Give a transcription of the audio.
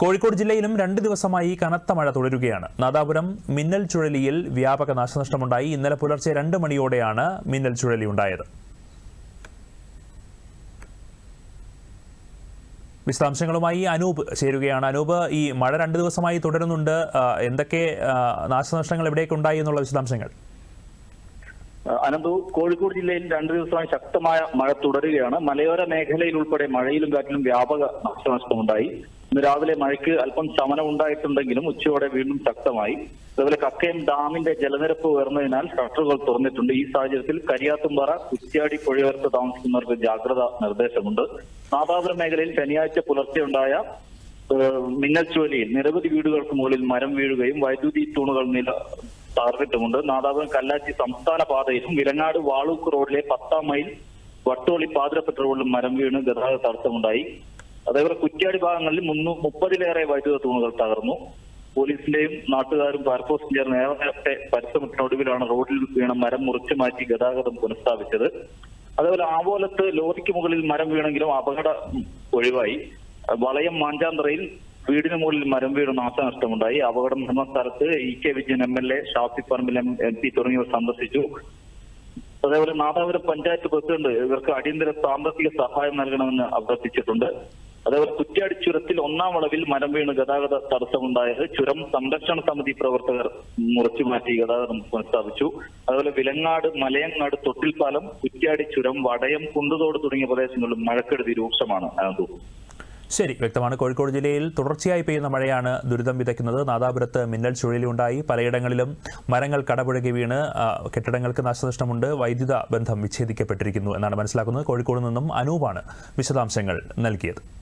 കോഴിക്കോട് ജില്ലയിലും രണ്ട് ദിവസമായി കനത്ത മഴ തുടരുകയാണ്. നാദാപുരം മിന്നൽ ചുഴലിയിൽ വ്യാപക നാശനഷ്ടമുണ്ടായി. ഇന്നലെ പുലർച്ചെ രണ്ട് മണിയോടെയാണ് മിന്നൽ ചുഴലി ഉണ്ടായത്. വിശദാംശങ്ങളുമായി അനൂപ് ചേരുകയാണ്. അനൂപ് ഈ മഴ രണ്ട് ദിവസമായി തുടരുന്നുണ്ട്. എന്തൊക്കെ നാശനഷ്ടങ്ങൾ എവിടേക്കുണ്ടായി എന്നുള്ള വിശദാംശങ്ങൾ? അനന്തു കോഴിക്കോട് ജില്ലയിൽ രണ്ടു ദിവസമായി ശക്തമായ മഴ തുടരുകയാണ്. മലയോര മേഖലയിൽ ഉൾപ്പെടെ മഴയിലും കാറ്റിലും വ്യാപക നാശനഷ്ടമുണ്ടായി. ഇന്ന് രാവിലെ മഴയ്ക്ക് അല്പം ശമനം ഉണ്ടായിട്ടുണ്ടെങ്കിലും ഉച്ചയോടെ വീണ്ടും ശക്തമായി. അതുപോലെ കക്കയം ഡാമിന്റെ ജലനിരപ്പ് ഉയർന്നതിനാൽ ഷട്ടറുകൾ തുറന്നിട്ടുണ്ട്. ഈ സാഹചര്യത്തിൽ കരിയാത്തുംപാറ കുറ്റ്യാടി പുഴയോരത്ത് താമസിക്കുന്നവർക്ക് ജാഗ്രതാ നിർദ്ദേശമുണ്ട്. നാദാപുരം മേഖലയിൽ ശനിയാഴ്ച മിന്നൽ ചുഴലിയിൽ നിരവധി വീടുകൾക്ക് മുകളിൽ മരം വീഴുകയും വൈദ്യുതി തൂണുകൾ നില തകർന്നിട്ടുമുണ്ട്. നാദാപുരം കല്ലാച്ചി സംസ്ഥാന പാതയിലും വിലങ്ങാട് വാളൂക്ക് റോഡിലെ പത്താം മൈൽ വട്ടോളി പാതിരപ്പെട്ട റോഡിലും മരം വീണ് ഗതാഗത തടസ്സമുണ്ടായി. അതേപോലെ കുറ്റ്യാടി ഭാഗങ്ങളിൽ മുന്നൂ മുപ്പതിലേറെ വൈദ്യുത തൂണുകൾ തകർന്നു. പോലീസിന്റെയും നാട്ടുകാരും ഫയർഫോഴ്സും ചേർന്ന് നേരത്തെ പരിശ്രമത്തിനൊടുവിലാണ് റോഡിൽ വീണ മരം മുറിച്ചു മാറ്റി ഗതാഗതം പുനഃസ്ഥാപിച്ചത്. അതേപോലെ ആവോലത്ത് ലോറിക്ക് മുകളിൽ മരം വീണെങ്കിലും അപകടം ഒഴിവായി. വളയം മാഞ്ചാന്തറയിൽ വീടിന് മുകളിൽ മരം വീണ് നാശനഷ്ടമുണ്ടായി അപകടം നടന്ന സ്ഥലത്ത് E K Vijayan M L A Shafi Parambil M P തുടങ്ങിയവർ സന്ദർശിച്ചു. അതേപോലെ നാദാപുരം പഞ്ചായത്ത് പ്രസിഡന്റ് ഇവർക്ക് അടിയന്തര സാമ്പത്തിക സഹായം നൽകണമെന്ന് അഭ്യർത്ഥിച്ചിട്ടുണ്ട്. അതേപോലെ കുറ്റ്യാടി ചുരത്തിൽ ഒന്നാം വളവിൽ മരം വീണ് ഗതാഗത തടസ്സമുണ്ടായത്. ചുരം സംരക്ഷണ സമിതി പ്രവർത്തകർ മുറിച്ചു മാറ്റി ഗതാഗതം പുനഃസ്ഥാപിച്ചു. അതുപോലെ വിലങ്ങാട് മലയങ്ങാട് തൊട്ടിൽപ്പാലം കുറ്റ്യാടി ചുരം വടയം കുണ്ടുതോട് തുടങ്ങിയ പ്രദേശങ്ങളിലും മഴക്കെടുതി രൂക്ഷമാണ് ശരി വ്യക്തമാണ്. കോഴിക്കോട് ജില്ലയിൽ തുടർച്ചയായി പെയ്യുന്ന മഴയാണ് ദുരിതം വിതയ്ക്കുന്നത്. നാദാപുരത്ത് മിന്നൽ ചുഴലിയുണ്ടായി. പലയിടങ്ങളിലും മരങ്ങൾ കടപുഴകി വീണ് കെട്ടിടങ്ങൾക്ക് നാശനഷ്ടമുണ്ട്. വൈദ്യുത ബന്ധം വിച്ഛേദിക്കപ്പെട്ടിരിക്കുന്നു എന്നാണ് മനസ്സിലാക്കുന്നത്. കോഴിക്കോട് നിന്നും അനൂപാണ് വിശദാംശങ്ങൾ നൽകിയത്.